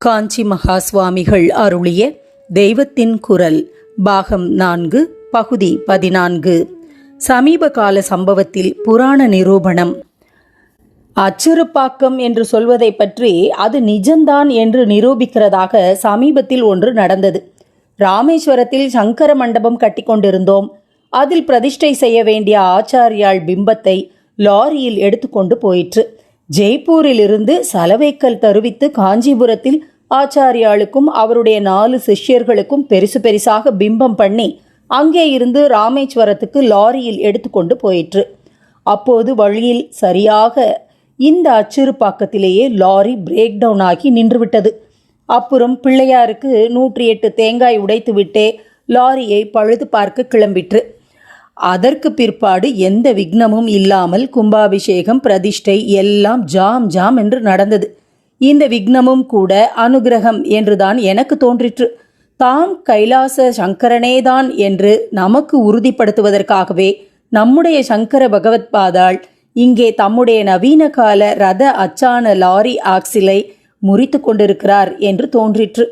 காஞ்சி மகா சுவாமிகள் அருளிய தெய்வத்தின் குரல் பாகம் நான்கு பகுதி பதினான்கு. சமீப கால சம்பவத்தில் புராண நிரூபணம். அச்சிறுப்பாக்கம் என்று சொல்வதை பற்றி அது நிஜம்தான் என்று நிரூபிக்கிறதாக சமீபத்தில் ஒன்று நடந்தது. ராமேஸ்வரத்தில் சங்கர மண்டபம் கட்டிக்கொண்டிருந்தோம் அதில் பிரதிஷ்டை செய்ய வேண்டிய ஆச்சாரியாள் பிம்பத்தை லாரியில் எடுத்துக்கொண்டு போயிற்று. ஜெய்ப்பூரிலிருந்து சலவைக்கல் தருவித்து காஞ்சிபுரத்தில் ஆச்சாரியாளுக்கும் அவருடைய நாலு சிஷ்யர்களுக்கும் பெருசு பெருசாக பிம்பம் பண்ணி அங்கே இருந்து ராமேஸ்வரத்துக்கு லாரியில் எடுத்துக்கொண்டு போயிற்று. அப்போது வழியில் சரியாக இந்த அச்சிறுப்பாக்கத்திலேயே லாரி பிரேக் டவுன் ஆகி நின்றுவிட்டது. அப்புறம் பிள்ளையாருக்கு நூற்றி எட்டு தேங்காய் உடைத்து விட்டே லாரியை பழுது பார்க்க கிளம்பிற்று. அதற்கு பிற்பாடு எந்த விக்னமும் இல்லாமல் கும்பாபிஷேகம் பிரதிஷ்டை எல்லாம் ஜாம் ஜாம் என்று நடந்தது. இந்த விக்னமும் கூட அனுகிரகம் என்றுதான் எனக்கு தோன்றிற்று. தாம் கைலாச சங்கரனேதான் என்று நமக்கு உறுதிப்படுத்துவதற்காகவே நம்முடைய சங்கர பகவத்பாதாள் இங்கே தம்முடைய நவீன கால ரத அச்சான லாரி ஆக்சிலை முறித்து கொண்டிருக்கிறார் என்று தோன்றிற்று.